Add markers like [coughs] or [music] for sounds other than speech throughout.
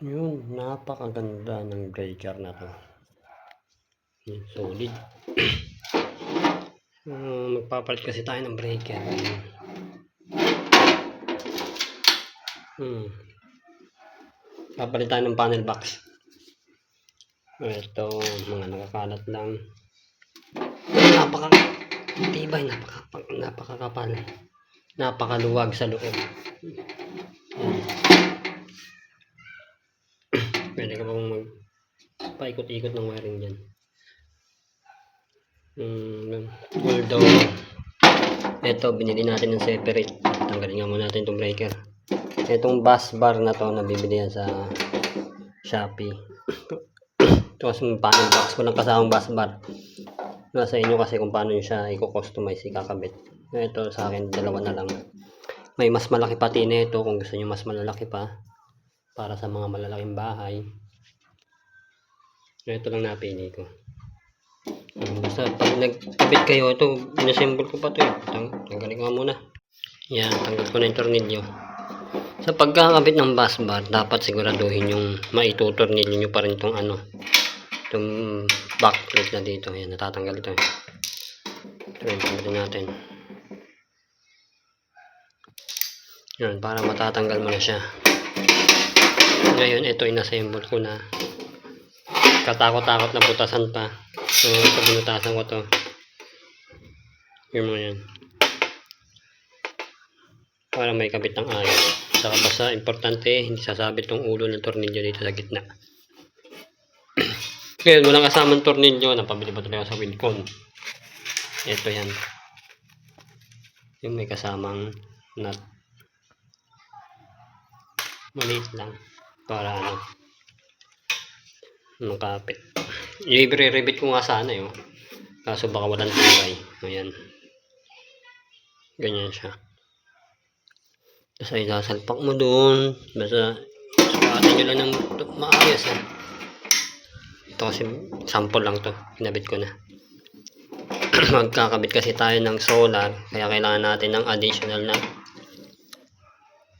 Yun, napakaganda ng breaker na to. Yun, solid. uh, [clears throat] magpapalit kasi tayo ng breaker. Hmm. Papalit tayo ng panel box. Ito, mga nakakalat lang. Napaka tibay, napaka, napakakapal. Napakaluwag sa loob. Yan. Pwede ka pang mag paikot-ikot ng wiring dyan. Mm, although, ito, binili natin ng separate. Tanggalin nga muna natin itong breaker. Itong bus bar na to, nabibili yan sa Shopee. [coughs] ito kasi panel box, walang kasamang bus bar. Nasa inyo kasi kung paano nyo siya i-customize, ikakabit. Ito sa akin, dalawa na lang. May mas malaki pati nito kung gusto nyo mas malalaki pa para sa mga malalaking bahay. Ito lang napili ko. Um, basta pag nagkabit kayo, ito, inassemble ko pa ito eh. Tang tanggalin ko muna. Yan, tanggal ko na yung tornilyo. Sa pagkakabit ng bus bar, dapat siguraduhin yung maitutornilyo nyo pa rin itong ano, itong back plate na dito. Yan, natatanggal ito. eh. Ito yung tanggalin natin. Yan, para matatanggal mo na siya. Ngayon, ito inassemble ko na. Katakot-takot na butasan pa. So, ito binutasan ko to. Yun mo yan. Para may kabit ng ayos. Saka basta importante, hindi sasabit tong ulo ng tornilyo dito sa gitna. [clears throat] Ngayon, walang kasamang tornilyo. Napabili pa talaga sa Wilcon. Ito yan. Yung may kasamang nut. Maliit lang. Para ano. Makapit. I-rebit ko nga sana yun. Kaso baka walang tibay. Ayan. Ganyan siya. Tapos ay sasalpak mo doon. Basta sukatin nyo lang ng maayos ha. Ito kasi sample lang to. Kinabit ko na. [clears throat] Magkakabit kasi tayo ng solar. Kaya kailangan natin ng additional na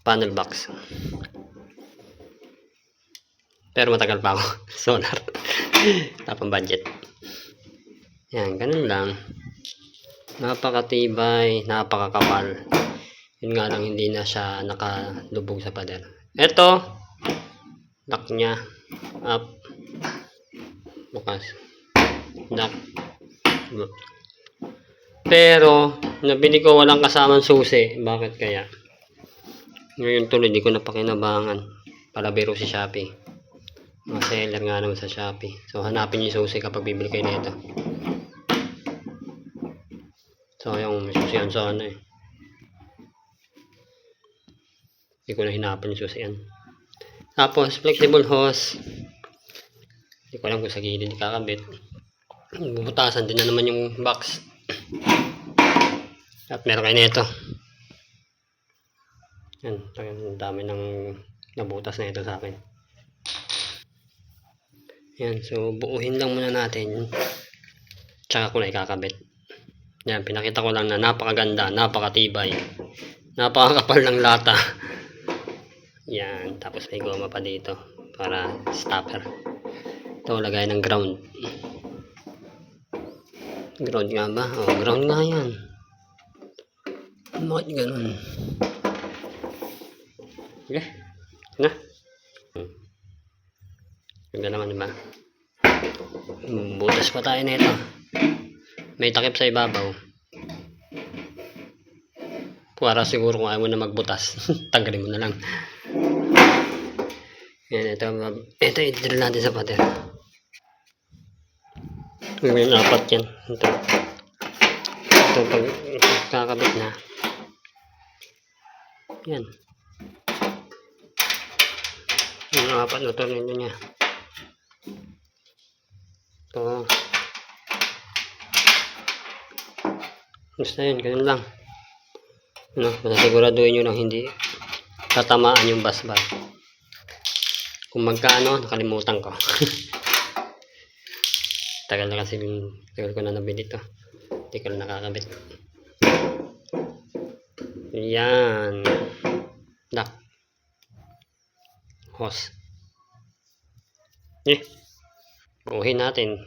panel box. Pero matagal pa ako. [laughs] Solar. Tapang budget. Yan, ganun lang. Napakatibay, napakakapal. Yun nga lang, hindi na siya nakalubog sa pader. Ito, lock niya. Up. Bukas. Lock. Pero, nabili ko walang kasamang susi. Bakit kaya? Ngayon tuloy, di ko na pakinabangan. Palabiro si Shopee. Mga seller nga naman sa Shopee. So, hanapin niyo yung susi kapag bibili kayo nito. So, yung may susiyan sana eh. Hindi ko na hinapan yung susiyan. Tapos, flexible hose. Hindi ko alam kung sa gilid kakabit. Bubutasan din na naman yung box. At meron kayo nito. Yan, ang dami ng nabutas na ito sa akin. Yan, so buuhin lang muna natin. Tsaka ko na ikakabit. Yan, pinakita ko lang na napakaganda, napakatibay. Napakakapal ng lata. [laughs] Yan, tapos may goma pa dito para stopper. Ito, lagay ng ground. Ground nga ba? Oh, ground nga yan. Bakit ganun? Okay. Na. Ganda naman, diba? Hmm, Butas pa tayo nito. May takip sa ibabaw. Para siguro kung ayaw mo na magbutas, [laughs] tanggalin mo na lang. Yan, ito, ito, i-drill natin sa pader. May apat yan. Ito. Ito, pag kakabit na. Yan. Yung apat na tornilyo niya. Ito. Basta yun, ganun lang. Basta siguraduhin nyo lang hindi tatamaan yung bus bar. Kung magkano, nakalimutan ko. [laughs] tagal na kasi, tagal ko na nabili to. Hindi ko na nakakabit. Yan. Dak. Hose. Eh, buuhin natin.